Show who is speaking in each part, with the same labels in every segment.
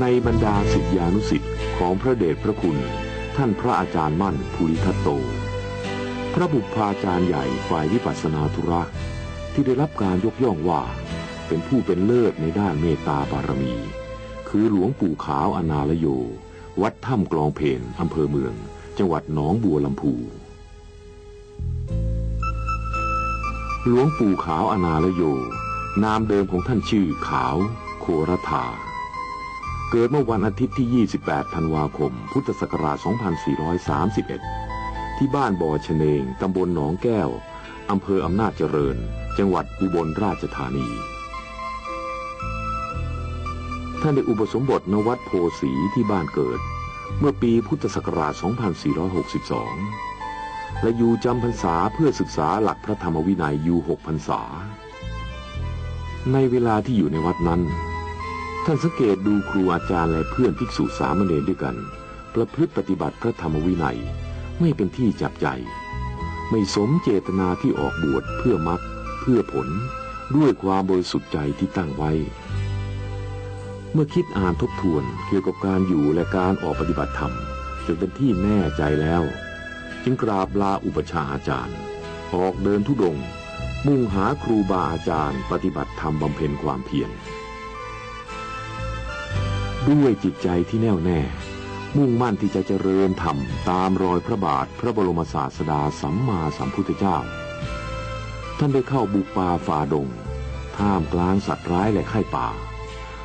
Speaker 1: ในบรรดาศิษยานุศิษย์ของพระเดชพระคุณ ท่านพระอาจารย์มั่นภูริทัตโต พระบุพาจารย์ใหญ่ฝ่ายวิปัสสนาธุระ ที่ได้รับการยกย่องว่า เป็นผู้เป็นเลิศในด้านเมตตาบารมี คือหลวงปู่ขาวอนาลโย วัดถ้ำกลองเพนอำเภอเมือง จังหวัดหนองบัวลำพูหลวงปู่ขาวอนาลโย นามเดิมของท่านชื่อขาว โครธา เกิดเมื่อวันอาทิตย์ที่ 28 ธันวาคม พุทธศักราช 2431 ที่บ้านบ่อชะเนง ตำบลหนองแก้ว อำเภออำนาจเจริญ จังหวัดอุบลราชธานี ท่านได้อุปสมบทณวัดโพสีที่บ้านเกิด เมื่อปีพุทธศักราช 2462 และอยู่จำพรรษาเพื่อศึกษาหลักพระธรรมวินัยอยู่หกพรรษา ในเวลาที่อยู่ในวัดนั้น ท่านสังเกตดูครูอาจารย์และเพื่อนภิกษุสามเณรด้วยกัน ประพฤติปฏิบัติพระธรรมวินัยไม่เป็นที่จับใจ ไม่สมเจตนาที่ออกบวชเพื่อมรรคเพื่อผลด้วยความบริสุทธิ์ใจที่ตั้งไว้ เมื่อคิดอ่านทบทวนเกี่ยวกับการอยู่และการออกปฏิบัติธรรมจนเป็นที่แน่ใจแล้ว จึงกราบลาอุปชาอาจารย์ ออกเดินทุดง มุ่งหาครูบาอาจารย์ ปฏิบัติธรรมบำเพ็ญความเพียร ด้วยจิตใจที่แน่วแน่ มุ่งมั่นที่จะเจริญธรรมตามรอยพระบาทพระบรมศาสดาสัมมาสัมพุทธเจ้า ท่านได้เข้าบุกป่าฝ่าดง ท่ามกลางสัตว์ร้ายและไข้ป่า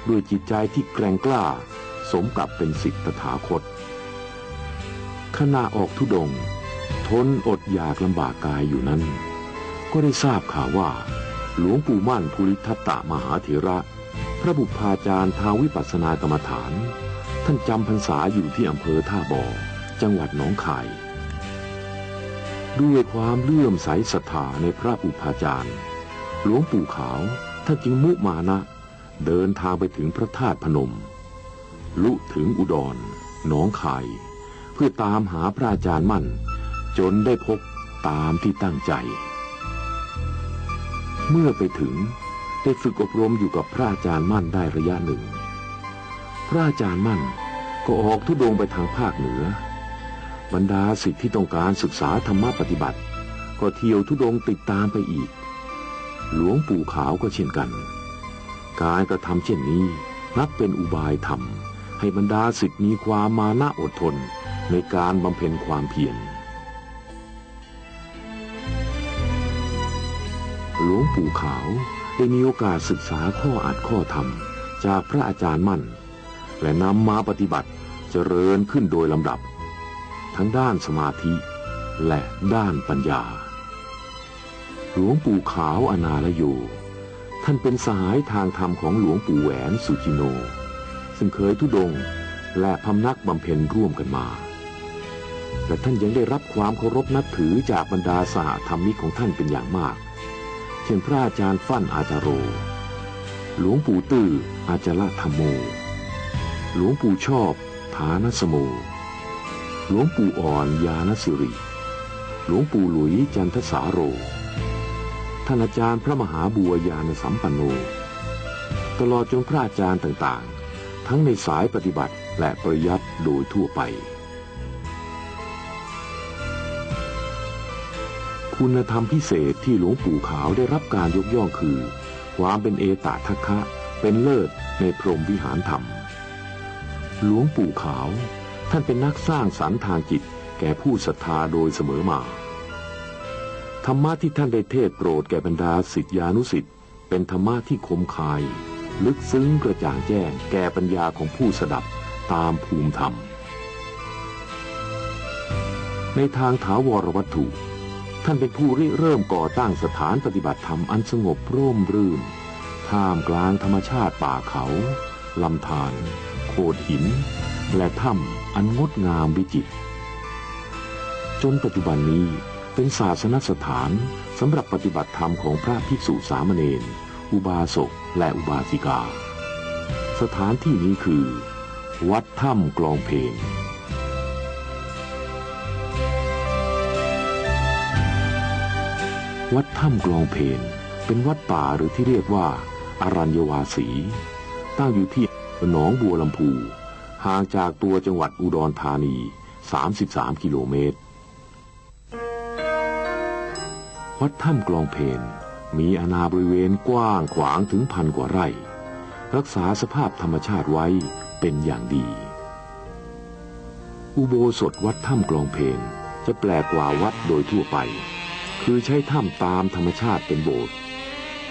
Speaker 1: ด้วยจิตใจที่แกร่งกล้า สมกับเป็นสิทธิตถาคต ขณะออกทุดง ทนอดอยากลำบากกายอยู่นั้น ก็ได้ทราบข่าวว่า หลวงปู่มั่นภูริทัตตมหาเถระ พระบุพาจารย์ทางวิปัสสนากรรมฐาน ท่านจำพรรษาอยู่ที่อำเภอท่าบ่อจังหวัดหนองคาย ด้วยความเลื่อมใสศรัทธาในพระบุพาจารย์ หลวงปู่ขาวท่านจึงมุมานะ เดินทางไปถึงพระธาตุพนม ลุถึงอุดรหนองคาย เพื่อตามหาพระอาจารย์มั่น จนได้พบตามที่ตั้งใจ เมื่อไปถึง ได้ฝึกอบรมอยู่กับพระอาจารย์มั่นได้ระยะหนึ่ง พระอาจารย์มั่นก็ออกทุดงไปทางภาคเหนือ บรรดาสิทธิที่ต้องการศึกษาธรรมปฏิบัติ ก็เที่ยวทุดงติดตามไปอีก หลวงปู่ขาวก็เช่นกัน การกระทำเช่นนี้นับเป็นอุบายธรรม ให้บรรดาสิทธิมีความมานะอดทนในการบำเพ็ญความเพียรหลวงปู่ขาว ได้มีโอกาสศึกษาข้ออัดข้อธรรม จากพระอาจารย์มั่น และนำมาปฏิบัติเจริญขึ้นโดยลำดับ ทั้งด้านสมาธิและด้านปัญญา หลวงปู่ขาวอนาลโย ท่านเป็นสหายทางธรรมของหลวงปู่แหวนสุจิโน ซึ่งเคยทุดงและพำนักบำเพ็ญร่วมกันมา และท่านยังได้รับความเคารพนับถือจากบรรดาสหธรรมิกของท่านเป็นอย่างมาก เช่นพระอาจารย์ฟั่นอาจารโร หลวงปู่ตื้ออาจารธรรมโม หลวงปู่ชอบฐานสโม หลวงปู่อ่อนยานสิริ หลวงปู่หลุยจันทสาโร ท่านอาจารย์พระมหาบัวยานสัมปันโน ตลอดจนพระอาจารย์ต่างๆ ทั้งในสายปฏิบัติและปริยัติโดยทั่วไป คุณธรรมพิเศษที่หลวงปู่ขาวได้รับการยกย่องคือ ความเป็นเอตทัคคะ เป็นเลิศในพรหมวิหารธรรม หลวงปู่ขาว ท่านเป็นนักสร้างสรรค์ทางจิตแก่ผู้ศรัทธาโดยเสมอมา ธรรมะที่ท่านได้เทศโปรดแก่บรรดาสิทธิานุสิทธิ์เป็นธรรมะที่คมคาย ลึกซึ้งกระจ่างแจ้งแก่ปัญญาของผู้สดับตามภูมิธรรม ในทางถาวรวัตถุ ท่านเป็นผู้ริเริ่มก่อตั้งสถานปฏิบัติธรรมอันสงบร่มรื่น ท่ามกลางธรรมชาติป่าเขา ลำธารโขดหิน และถ้ำอันงดงามวิจิตร จนปัจจุบันนี้เป็นศาสนสถานสำหรับปฏิบัติธรรมของพระภิกษุสามเณร อุบาสกและอุบาสิกา สถานที่นี้คือ วัดถ้ำกลองเพลง วัดถ้ำกลองเพนเป็นวัดป่าหรือที่เรียกว่าอารัญยวาสี ตั้งอยู่ที่หนองบัวลำพูห่างจากตัวจังหวัดอุดรธานี 33 กิโลเมตร วัดถ้ำกลองเพนมีอาณาบริเวณกว้างขวางถึงพันกว่าไร่ รักษาสภาพธรรมชาติไว้เป็นอย่างดี อุโบสถวัดถ้ำกลองเพนจะแปลกกว่าวัดโดยทั่วไป คือใช้ถ้ำตามธรรมชาติเป็นโบสถ์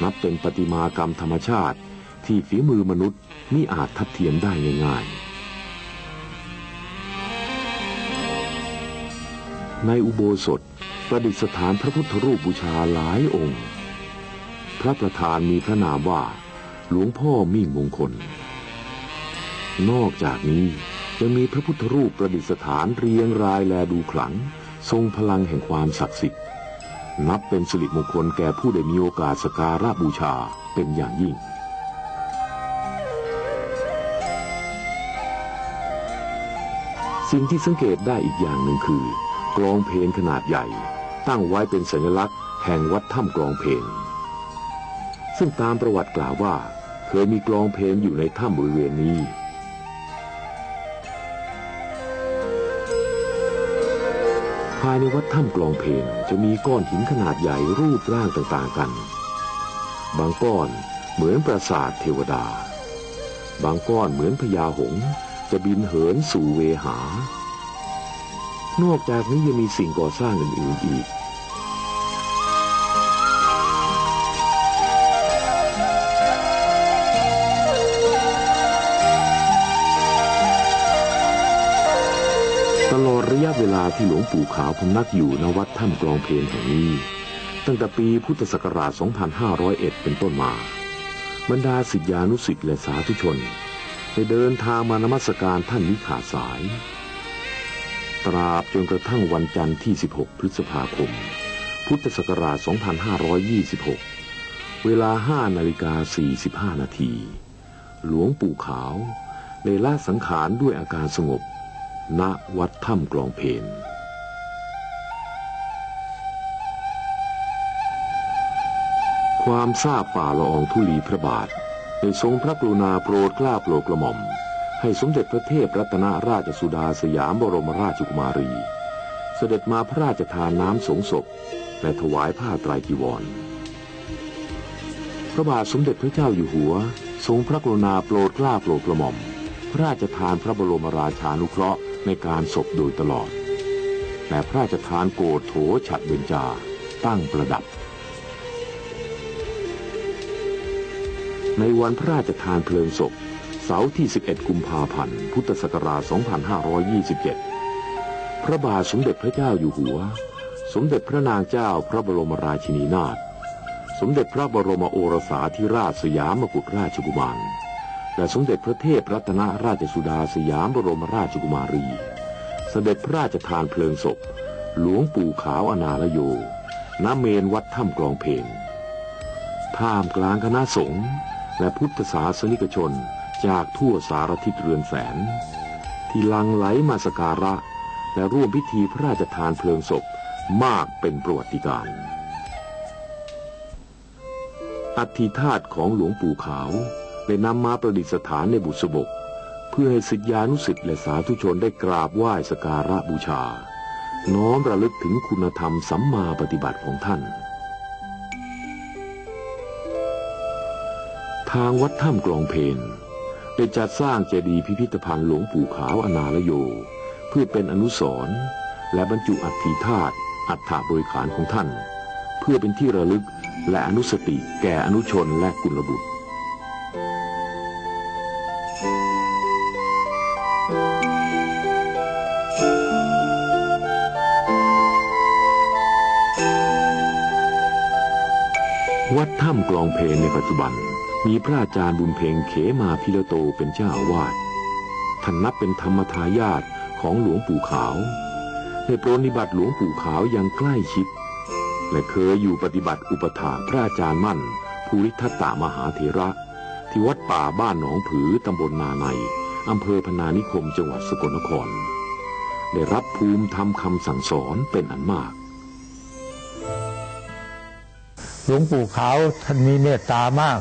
Speaker 1: นับเป็นปฏิมากรรมธรรมชาติที่ฝีมือมนุษย์มิอาจทัดเทียมได้ง่ายๆ ในอุโบสถประดิษฐานพระพุทธรูปบูชาหลายองค์ พระประธานมีพระนามว่า หลวงพ่อมิ่งมงคล นอกจากนี้ยังมีพระพุทธรูปประดิษฐานเรียงรายแลดูขลัง ทรงพลังแห่งความศักดิ์สิทธิ์ นับเป็นสิริมงคลแก่ผู้ได้มีโอกาสสการะบูชาเป็นอย่างยิ่ง สิ่งที่สังเกตได้อีกอย่างหนึ่งคือกลองเพลงขนาดใหญ่ ตั้งไว้เป็นสัญลักษณ์แห่งวัดถ้ำกลองเพลง ซึ่งตามประวัติกล่าวว่า เคยมีกลองเพลงอยู่ในถ้ำบริเวณนี้ ภายในวัดถ้ำกลองเพลงจะมีก้อนหินขนาดใหญ่รูปร่างต่างๆกัน บางก้อนเหมือนปราสาทเทวดา บางก้อนเหมือนพญาหงส์จะบินเหินสู่เวหา นอกจากนี้ยังมีสิ่งก่อสร้างอื่นๆอีก ลอดระยะเวลาที่หลวงปู่ขาวพำนักอยู่ณวัดถ้ำกลองเพลนแห่งนี้ ตั้งแต่ปีพุทธศักราช 2501 เป็นต้นมา บรรดาศิษยานุศิษย์และสาธุชนได้เดินทางมานมัสการท่านนิขาสาย ตราบจนกระทั่งวันจันทร์ที่ 16 พฤษภาคม พุทธศักราช 2526 เวลา 5 นาฬิกา 45 นาที หลวงปู่ขาวได้ละสังขารด้วยอาการสงบ ณวัดถ้ำกลองเพนความทราบฝ่าละอองธุลีพระบาทได้ทรงพระกรุณาโปรดกล้าโปรดกระหม่อม ให้สมเด็จพระเทพรัตนราชสุดาสยามบรมราชกุมารี เสด็จมาพระราชทานน้ำสงศพ และถวายผ้าไตรจีวร พระบาทสมเด็จพระเจ้าอยู่หัว ทรงพระกรุณาโปรดกล้าโปรดกระหม่อม พระราชทานพระบรมราชานุเคราะห์ ในการศพโดยตลอดและพระราชทานโกรธโถฉัดเบญจาตั้งประดับ ในวันพระราชทานเพลิงศพ เสาร์ที่ 11 กุมภาพันธ์ พุทธศักราช 2527 พระบาทสมเด็จพระเจ้าอยู่หัว สมเด็จพระนางเจ้าพระบรมราชินีนาถ สมเด็จพระบรมโอรสาธิราชสยามกุฎราชกุมาร และสมเด็จพระเทพรัตนราชสุดาสยามบรมราชกุมารี เสด็จพระราชทานเพลิงศพ หลวงปู่ขาวอนาลโยณเมนวัดถ้ำกลองเพลงท่ามกลางคณะสงฆ์และพุทธศาสนิกชนจากทั่วสารทิศเรือนแสน ที่ลังไหลมาสการะ และร่วมพิธีพระราชทานเพลิงศพมากเป็นประวัติการณ์อัฐิธาตุของหลวงปู่ขาว ได้นำมาประดิษฐานในบุษบก เพื่อให้ศิษยานุศิษย์และสาธุชนได้กราบไหว้สการะบูชา น้อมระลึกถึงคุณธรรมสัมมาปฏิบัติของท่าน ทางวัดถ้ำกลองเพนได้จัดสร้างเจดีย์พิพิธภัณฑ์หลวงปู่ขาวอนาลโย เพื่อเป็นอนุสรณ์และบรรจุอัฐิธาตุอัฐาบริขารของท่าน เพื่อเป็นที่ระลึกและอนุสติแก่อนุชนและกุลบุตร วัดถ้ำกลองเพลงในปัจจุบัน มีพระอาจารย์บุญเพ็งเขมาพิรโตเป็นเจ้าอาวาสท่านนับเป็นธรรมทายาทของหลวงปู่ขาวได้ปรนิบัติหลวงปู่ขาวอย่างใกล้ชิด และเคยอยู่ปฏิบัติอุปถาพระอาจารย์มั่น ภูริทัตตามหาเถระ ที่วัดป่าบ้านหนองผือตำบลนาในอำเภอพนานิคมจังหวัดสกลนคร ได้รับภูมิธรรมคำสั่งสอนเป็นอันมาก
Speaker 2: หลวงปู่ขาวท่านมีเมตตามาก